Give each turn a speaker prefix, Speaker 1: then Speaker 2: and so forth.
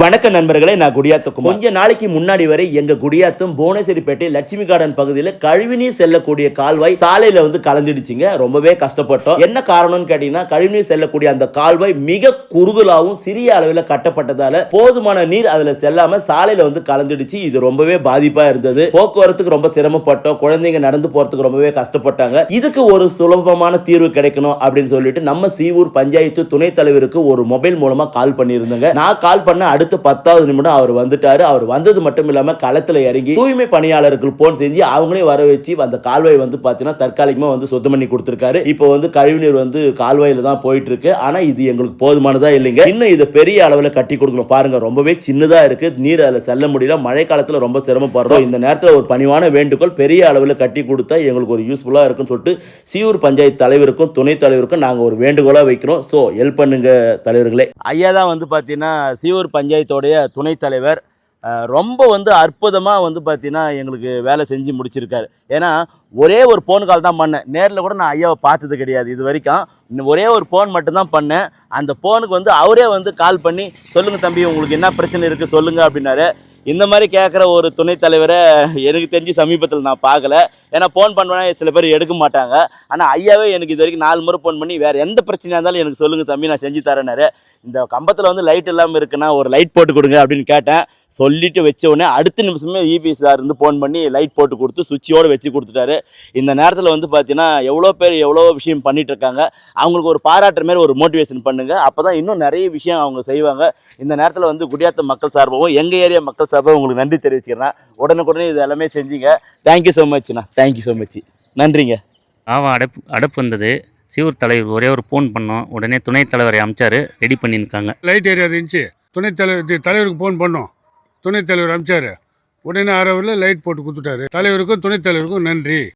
Speaker 1: வணக்க நண்பர்களே நான் குடியாத்துக்கும் கொஞ்ச நாளைக்கு முன்னாடி வரை எங்க குடியாத்தும் புவனேஸ்வரிப்பேட்டை லட்சுமி கார்டன் பகுதியில் கழிவுநீர் செல்லக்கூடிய கால்வாய் சாலையில வந்து கலந்துடுச்சுங்க ரொம்பவே கஷ்டப்பட்டோம். என்ன காரணம்னு கேட்டீங்கன்னா கழிவுநீர் செல்லக்கூடிய அந்த கால்வாய் மிக குறுகலாவும் சிறிய அளவில் கட்டப்பட்டதால போதுமான நீர் அதுல செல்லாம சாலையில வந்து கலந்துடுச்சு இது ரொம்பவே பாதிப்பா இருந்தது. போக்குவரத்துக்கு ரொம்ப சிரமப்பட்டோம். குழந்தைங்க நடந்து போறதுக்கு ரொம்பவே கஷ்டப்பட்டாங்க. இதுக்கு ஒரு சுலபமான தீர்வு கிடைக்கணும் அப்படின்னு சொல்லிட்டு நம்ம சீவூர் பஞ்சாயத்து துணைத் தலைவருக்கு ஒரு மொபைல் மூலமா கால் பண்ணியிருந்தேங்க. நான் கால் பண்ண அடுத்த பத்தாவது நிமிடம் அவர் வந்துட்டாரு. அவர் வந்தது மட்டும் இல்லாம களத்துல இறங்கி தூய்மை பணியாளர்கள் போன் செஞ்சு அவங்களையும் வர வச்சு அந்த கால்வாய் வந்து பாத்தீங்கன்னா தற்காலிகமா வந்து சுத்தம் பண்ணி கொடுத்துருக்காரு. இப்போ வந்து கழிவுநீர் வந்து கால்வாயில தான் போயிட்டு இருக்கு ஆனா இது எங்களுக்கு போதுமானதா இல்லைங்க. இன்னும் இதை பெரிய அளவுல கட்டி கொடுக்கணும். பாருங்க ரொம்பவே சின்னதா இருக்கு. நீர் அதுல செல்ல முடியல. மழை காலத்துல ரொம்ப சிரமப்படுறோம். இந்த நேரத்துல ஒரு பணிவான வேண்டுகோள் பெரிய அளவுல கட்டி கொடுத்தா எங்களுக்கு ஒரு யூஸ்ஃபுல்லா இருக்குன்னு சொல்லிட்டு சீவூர் பஞ்சாயத்து தலைவருக்கும் துணைத் தலைவருக்கும் நாங்க ஒரு வேண்டுகோளா வைக்கிறோம். ஸோ ஹெல்ப் பண்ணுங்க தலைவர்களே. ஐயா தான் வந்து பார்த்தீங்கன்னா சீவூர் பஞ்சாயத்தோடைய துணைத் தலைவர் ரொம்ப வந்து அற்புதமாக வந்து பார்த்தீங்கன்னா எங்களுக்கு வேலை செஞ்சு முடிச்சிருக்காரு. ஏன்னா ஒரே ஒரு ஃபோன் கால் தான் பண்ணேன். நேரில் கூட நான் ஐயாவை பார்த்தது கிடையாது இது வரைக்கும். இன்னும் ஒரே ஒரு ஃபோன் மட்டும்தான் பண்ணேன். அந்த ஃபோனுக்கு வந்து அவரே வந்து கால் பண்ணி சொல்லுங்கள் தம்பி உங்களுக்கு என்ன பிரச்சனை இருக்குது சொல்லுங்கள் அப்படின்னாரு. இந்த மாதிரி கேட்குற ஒரு துணைத் தலைவரை எனக்கு தெரிஞ்சு சமீபத்தில் நான் பார்க்கல. ஏன்னா ஃபோன் பண்ணுவேன் சில பேர் எடுக்க மாட்டாங்க. ஆனால் ஐயாவே எனக்கு இது வரைக்கும் நாலு முறை ஃபோன் பண்ணி வேறு எந்த பிரச்சனையாக இருந்தாலும் எனக்கு சொல்லுங்கள் தம்பி நான் செஞ்சு தரேனாரு இந்த கம்பத்தில் வந்து லைட் இல்லாமல் இருக்குன்னா ஒரு லைட் போட்டு கொடுங்க அப்படின்னு கேட்டேன். சொல்லிட்டு வச்ச உடனே அடுத்த நிமிஷமே இபி சார் இருந்து ஃபோன் பண்ணி லைட் போட்டு கொடுத்து சுவிட்சோடு வச்சு கொடுத்துட்டாரு. இந்த நேரத்தில் வந்து பார்த்தீங்கன்னா எவ்வளோ பேர் எவ்வளோ விஷயம் பண்ணிட்டு இருக்காங்க. அவங்களுக்கு ஒரு பாராட்டுற மாதிரி ஒரு மோட்டிவேஷன் பண்ணுங்க. அப்போ தான் இன்னும் நிறைய விஷயம் அவங்க செய்வாங்க. இந்த நேரத்தில் வந்து குடியாத்த மக்கள் சார்பாகவும் எங்கள் ஏரியா மக்கள் சார்பாகவும் உங்களுக்கு நன்றி தெரிவிச்சுக்கிறேன். உடனுக்குடனே இது எல்லாமே செஞ்சீங்க. தேங்க்யூ ஸோ மச்ண்ணா தேங்க்யூ ஸோ மச் நன்றிங்க.
Speaker 2: ஆவா அடைப்பு அடைப்பு வந்தது. சிவூர் தலைவர் ஒரே ஒரு ஃபோன் பண்ணோம். உடனே துணைத் தலைவரை அமிச்சாரு. ரெடி பண்ணியிருக்காங்க.
Speaker 3: லைட் ஏரியா இருந்துச்சு. துணைத் தலைவர் தலைவருக்கு ஃபோன் பண்ணோம். துணைத் தலைவர் அமிச்சாரு. உடனே அரை அவரில் லைட் போட்டு கொடுத்துட்டாரு தலைவருக்கும் துணைத் தலைவருக்கும் நன்றி.